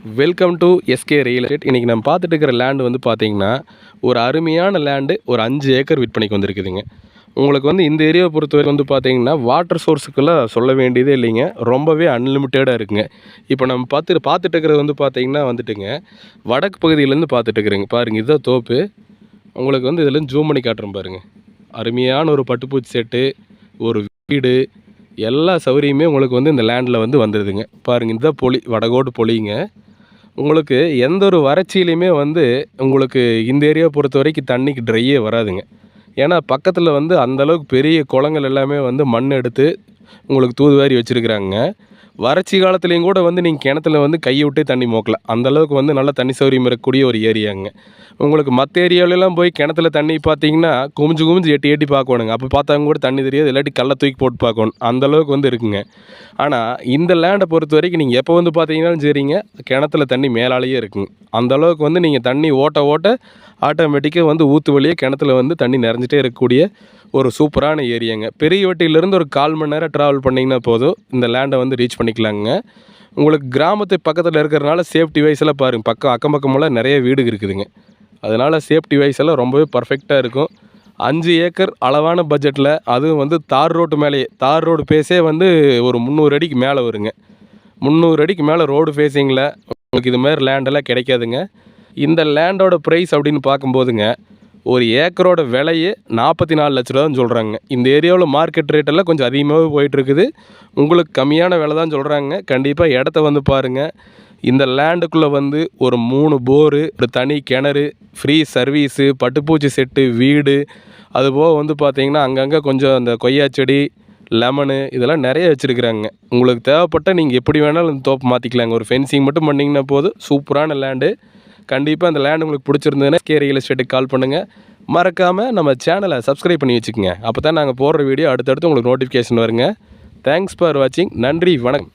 Welcome to SK real estate இன்றைக்கி நம்ம பார்த்துட்டு இருக்கிற லேண்டு வந்து பார்த்தீங்கன்னா ஒரு அருமையான லேண்டு ஒரு அஞ்சு ஏக்கர் விற்பனைக்கு வந்திருக்குதுங்க. உங்களுக்கு வந்து இந்த ஏரியாவை பொறுத்தவரை வந்து பார்த்தீங்கன்னா வாட்டர் சோர்ஸுக்கெல்லாம் சொல்ல வேண்டியதே இல்லைங்க. ரொம்பவே அன்லிமிட்டடாக இருக்குங்க. இப்போ நம்ம பார்த்து பார்த்துட்டு இருக்கிறது வந்து பார்த்திங்கன்னா வந்துட்டுங்க வடக்கு பகுதியிலேருந்து பார்த்துட்டு இருக்கிறேங்க. பாருங்கள் இதுதான் தோப்பு. உங்களுக்கு வந்து இதுலேருந்து ஜூம் பண்ணி காட்டுறேன் பாருங்கள் அருமையான ஒரு பட்டுப்பூச்சி செட்டு ஒரு வீடு எல்லா சௌகரியமே உங்களுக்கு வந்து இந்த லேண்டில் வந்து வந்துடுதுங்க பாருங்கள் இதுதான் பொலி வடகோடு பொலிங்க உங்களுக்கு எந்த ஒரு வறட்சியிலையுமே வந்து உங்களுக்கு இந்த ஏரியாவை பொறுத்த வரைக்கும் தண்ணிக்கு ட்ரையே வராதுங்க. ஏன்னா பக்கத்தில் வந்து அந்த அளவுக்கு பெரிய குளங்கள் எல்லாமே வந்து மண் எடுத்து உங்களுக்கு தூதுவாரி வச்சுருக்குறாங்க. வறட்சி காலத்துலேயும் கூட வந்து நீங்கள் கிணத்துல வந்து கையை விட்டே தண்ணி மோக்கலாம் அந்த அளவுக்கு வந்து நல்ல தண்ணி சௌகரியம் இருக்கக்கூடிய ஒரு ஏரியாங்க உங்களுக்கு மற்ற ஏரியாவிலலாம் போய் கிணத்துல தண்ணி பார்த்தீங்கன்னா குமிஞ்சு குமிஞ்சு எட்டி எட்டி பார்க்கணுங்க அப்போ பார்த்தாங்க கூட தண்ணி தெரியாது இல்லாட்டி கல்லை தூக்கி போட்டு பார்க்கணும் அந்த அளவுக்கு வந்து இருக்குங்க. ஆனால் இந்த லேண்டை பொறுத்த வரைக்கும் நீங்கள் எப்போ வந்து பார்த்தீங்கன்னாலும் சரிங்க கிணத்துல தண்ணி மேலாலேயே இருக்குங்க. அந்தளவுக்கு வந்து நீங்கள் தண்ணி ஓட்ட ஓட்ட ஆட்டோமேட்டிக்காக வந்து ஊற்று வழியே கிணத்துல வந்து தண்ணி நிறைஞ்சிட்டே இருக்கக்கூடிய ஒரு சூப்பரான ஏரியாங்க. பெரிய வட்டியிலேருந்து ஒரு கால் மணி நேரம் ட்ராவல் பண்ணிங்கன்னா போதும் இந்த லேண்டை வந்து ரீச் பண்ணி பண்ணிக்கலாங்க. உங்களுக்கு கிராமத்து பக்கத்தில் இருக்கிறனால சேஃப்டி வைஸ் எல்லாம் பாருங்கள் பக்கம் அக்கம் பக்கமெல்லாம் நிறைய வீடு இருக்குதுங்க. அதனால் சேஃப்டி வைஸ் எல்லாம் ரொம்பவே பர்ஃபெக்டாக இருக்கும். அஞ்சு ஏக்கர் அளவான பட்ஜெட்டில் அதுவும் வந்து தார் ரோட்டு மேலேயே தார் ரோடு பேஸே வந்து ஒரு முந்நூறு அடிக்கு மேலே வருங்க. முந்நூறு அடிக்கு மேலே ரோடு ஃபேஸிங்கில் உங்களுக்கு இது மாதிரி லேண்டெல்லாம் கிடைக்காதுங்க. இந்த லேண்டோட ப்ரைஸ் அப்படின்னு பார்க்கும்போதுங்க ஒரு ஏக்கரோட விலையே நாற்பத்தி நாலு லட்ச ரூபா தான் சொல்கிறாங்க இந்த ஏரியாவில் மார்க்கெட் ரேட்டெல்லாம் கொஞ்சம் அதிகமாகவே போயிட்டுருக்குது. உங்களுக்கு கம்மியான விலை தான் சொல்கிறாங்க கண்டிப்பாக இடத்த வந்து பாருங்கள் இந்த லேண்டுக்குள்ளே வந்து ஒரு மூணு போரு ஒரு தனி கிணறு ஃப்ரீ சர்வீஸு பட்டுப்பூச்சி செட்டு வீடு. அதுபோக வந்து பார்த்தீங்கன்னா அங்கங்கே கொஞ்சம் அந்த கொய்யா செடி லெமனு இதெல்லாம் நிறைய வச்சுருக்குறாங்க. உங்களுக்கு தேவைப்பட்ட நீங்கள் எப்படி வேணாலும் தோப்பு மாற்றிக்கலாங்க ஒரு ஃபென்சிங் மட்டும் பண்ணிங்கன்னா போதும். சூப்பரான லேண்டு கண்டிப்பாக அந்த லேண்ட் உங்களுக்கு பிடிச்சிருந்ததுன்னா கே ரியல் எஸ்டேட்டுக்கு கால் பண்ணுங்கள் மறக்காமல் நம்ம சேனலை சப்ஸ்கிரைப் பண்ணி வச்சுக்கோங்க. அப்போ தான் நாங்கள் போடுற வீடியோ அடுத்தடுத்து உங்களுக்கு நோட்டிஃபிகேஷன் வருங்க. தேங்க்ஸ் ஃபார் வாட்சிங் நன்றி வணக்கம்.